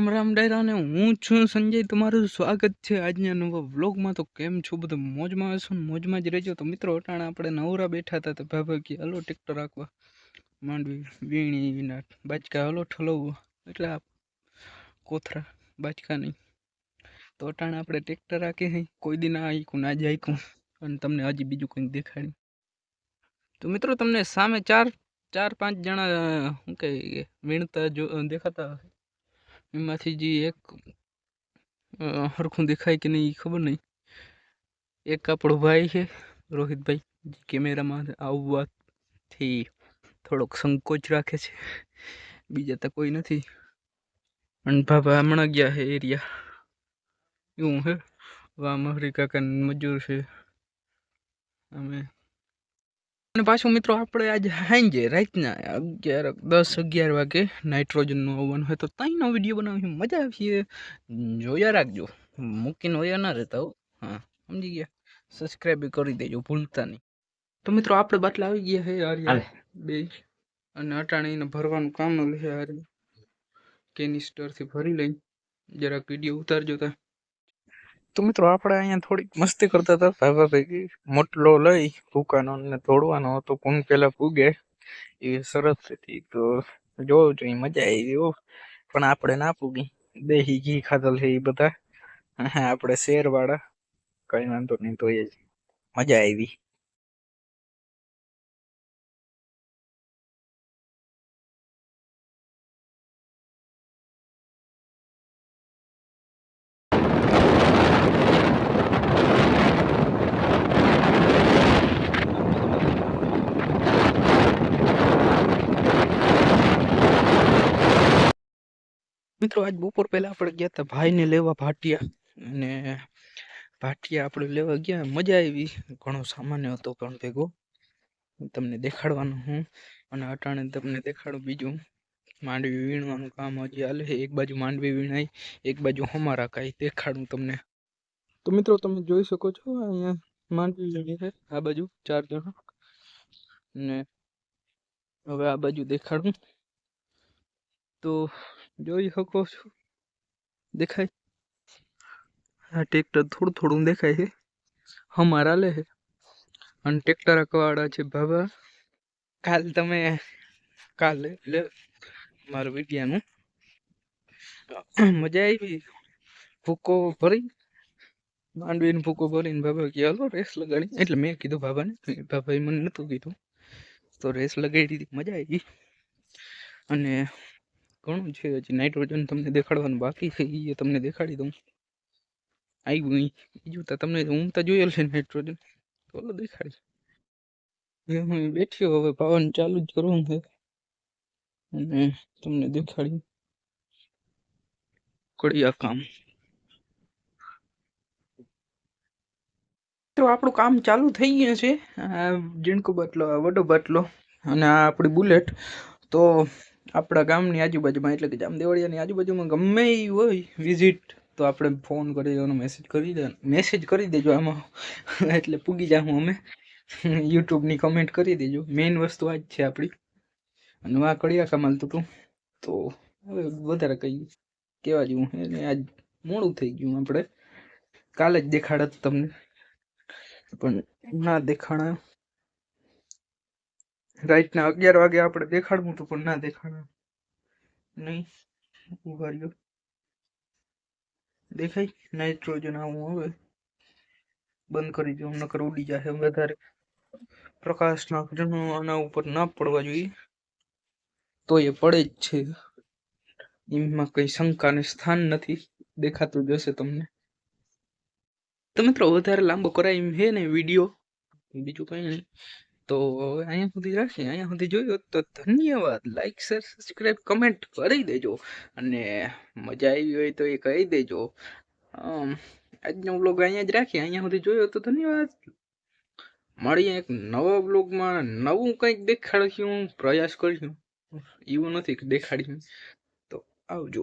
રામ રામ ડાયરા ને હું છું સંજય, તમારું સ્વાગત છે આજના નવા વ્લોગમાં. તો કેમ છો બધું? મોજમાં હશો ને? મોજમાં જ રહેજો. તો મિત્રો, અટાણા આપણે નવરા બેઠા હતા તો ભાભા કે, હલો ટ્રેક્ટર રાખવા. માંડવી વીણી ના બાચકા હલો, ઠલવવા. એટલે આ કોથરા બાચકા નહીં. તો અટાણે આપણે ટ્રેક્ટર રાખી હઈ કોઈ દી ના આઈકું ના જાયકું અને તમને હજી બીજું કંઈક દેખાડ્યું. તો મિત્રો, તમને સામે ચાર ચાર, પાંચ જણા શું કહે વીણતા જો દેખાતા હશે. એમાંથી જે એક સરખું દેખાય કે નહીં એ ખબર નહીં. એક આપણો ભાઈ છે, રોહિતભાઈ, જે કેમેરામાં આવવાથી થોડોક સંકોચ રાખે છે. બીજા તો કોઈ નથી. પણ ભાભા હમણાં ગયા છે એરિયા. એવું છે વામ અફ્રિકા કાકા મજૂર છે. અમે અને પાછું મિત્રો આપણે આજે સાંજે રાતના અગિયાર દસ અગિયાર વાગે નાઇટ્રોજનનું આવવાનું હોય તો ત્યાંનો વીડિયો બનાવવી મજા આવશે. જોયા રાખજો. મૂકીને હોયા ના રહેતા હો. હા સમજી ગયા. સબસ્ક્રાઈબ કરી દેજો ભૂલતા નહીં. તો મિત્રો આપણે બાટલા આવી ગયા છે યાર બે. અને અટાણીને ભરવાનું કામ લે યાર કેનિસ્ટરથી ભરી લઈ જરાક વીડિયો ઉતારજો તા. તો મિત્રો આપણે અહીંયા થોડીક મસ્તી કરતા હતા. ભાગા ભેગી મોટલો લઈ ભૂકાનો ને તોડવાનો હતો. કોણ પેલા પૂગે એ સરસ હતી. તો જોવું જોઈએ, મજા આવી હો. પણ આપણે ના પૂગી દેહી ઘી ખાધલ છે એ બધા. આપણે શેર વાળા કઈ વાંધો નહીં તો એ જ મજા આવી. મિત્રો, આજ બપોર પહેલા આપણે ગયા હતા ભાઈને લેવા ભાટિયા. અને ભાટિયા આપણે લેવા ગયા. મજા આવી. ઘણો સામાન્ય હતો પણ ભેગો. તમને દેખાડવાનો હું. અને અટાણે તમને દેખાડું બીજું. માંડવી વીણવાનું કામ હજી હાલે એક બાજુ માંડવી વીણાય, એક બાજુ હમારા કાંઈ દેખાડું તમને. તો મિત્રો, તમે જોઈ શકો છો અહીંયા માંડવી વીણી છે. આ બાજુ ચાર જણા. ને હવે આ બાજુ દેખાડું. તો જોઈ શકો છો. દેખાય. આ ટ્રેક્ટર થોડું થોડું દેખાય છે. હમારા લે છે. અને ટ્રેક્ટર વાળા છે બાબા. કાલ તમે કાલે એટલે મારું વિડિયાનું મજા આવી. ભૂકો ભરી. માંડવીને ભૂકો ભરીને બાબા કે હાલો રેસ લગાડી. એટલે મેં કીધું બાબાને. બાબાએ મને નહોતું કીધું. તો રેસ લગાડી દીધી. મજા આવી. અને ઘણું છે હજી. નાઇટ્રોજન તમને દેખાડવાનું બાકી છે. એ તમને દેખાડી દઉં. આવ્યું બીજું તો તમને હું તો જોયેલ છે નાઇટ્રોજન તો દેખાડી બેઠ્યો હવે. પાવન ચાલુ જ કરવું છે. અને તમને દેખાડી કડિયા કામ. તો આપણું કામ ચાલુ થઈ ગયું છે. જીણકો બાટલો વડો બાટલો અને આ આપણી બુલેટ. તો આપણા ગામની આજુબાજુમાં, એટલે કે જામદેવળિયાની આજુબાજુમાં ગમે એ હોય વિઝિટ તો આપણે ફોન કરી દેવાનો મેસેજ કરી દે મેસેજ કરી દેજો આમાં. એટલે પૂગી જાઉં અમે. યુટ્યુબની કમેન્ટ કરી દેજો. મેઇન વસ્તુ આ જ છે આપણી. અને આ કડિયા કમાલ તું તો. હવે વધારે કંઈ કહેવા જેવું છે આજ મોડું થઈ ગયું આપણે. કાલે જ દેખાડત તમને. પણ ના દેખાણા. રાતના અગિયાર વાગે આપણે દેખાડવું હતું, પણ ના દેખાડવા નહીં ઊભા રહ્યો. દેખાય? નાઇટ્રોજન આવું હવે. બંધ કરી દઉં નકર ઉડી જાય વધારે. પ્રકાશના કિરણો આના ઉપર ના પડવા જોઈએ. તો એ પડે જ છે. એમાં કઈ શંકાને સ્થાન નથી. દેખાતું જશે તમને. તો મિત્રો, વધારે લાંબો કરાય એમ છે ને વીડિયો? બીજું કંઈ નહીં. તો અહીંયા સુધી રાખીએ. અહીંયા સુધી જોયું તો ધન્યવાદ. લાઈક શેર સબસ્ક્રાઈબ કમેન્ટ કરી દેજો. અને મજા આવી હોય તો એ કહી દેજો. આજનો બ્લોગ અહીંયા જ રાખીએ. અહીંયા સુધી જોયો તો ધન્યવાદ. મળીએ એક નવા બ્લોગમાં નવું કંઈક દેખાડશું. પ્રયાસ કરીશું. એવું નથી દેખાડીશું. તો આવજો.